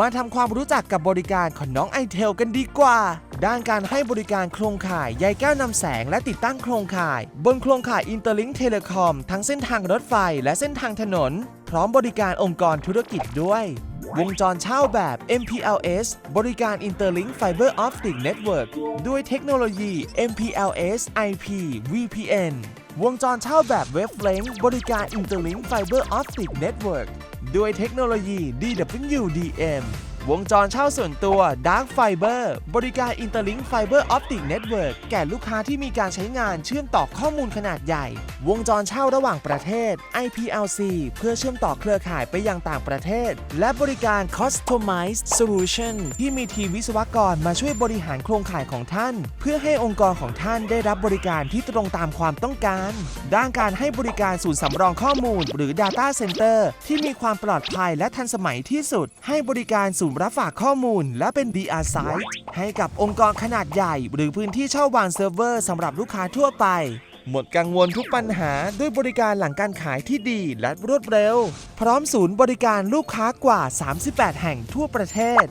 มาทำความรู้จักกับบริการของน้องไอเทลกันดีกว่า ด้านการให้บริการโครงข่ายใยแก้วนำแสงและติดตั้งโครงข่าย บนโครงข่ายอินเตอร์ลิงเทเลคอมทั้งเส้นทางรถไฟและเส้นทางถนน พร้อมบริการองค์กรธุรกิจด้วย วงจรเช่าแบบ MPLS บริการ Interlink Fiber Optic Network ด้วยเทคโนโลยี MPLS IP VPN วงจรเช่าแบบเว็บเฟล้งบริการ Interlink Fiber Optic Network ด้วยเทคโนโลยี DWDM วงจรเช่าส่วนตัว Dark Fiber บริการ Interlink Fiber Optic Network แก่ลูกค้าที่มีการใช้งานเชื่อมต่อข้อมูลขนาดใหญ่ วงจรเช่าระหว่างประเทศ IPLC เพื่อเชื่อมต่อเครือข่ายไปยังต่างประเทศ และบริการ Customized Solution ที่มีทีมวิศวกรมาช่วยบริหารโครงข่ายของท่าน เพื่อให้องค์กรของท่านได้รับบริการที่ตรงตามความต้องการ ด้านการให้บริการศูนย์สำรองข้อมูล หรือ Data Center ที่มีความปลอดภัยและทันสมัยที่สุด ให้บริการศูนย์รับฝากข้อมูล และเป็น DR Site ให้กับองค์กรขนาดใหญ่ หรือพื้นที่เช่าวางเซิร์ฟเวอร์สำหรับลูกค้าทั่วไป หมดกังวลทุกปัญหาด้วยบริการหลังการขายที่ดีและรวดเร็ว พร้อมศูนย์บริการลูกค้ากว่า 38 แห่งทั่วประเทศ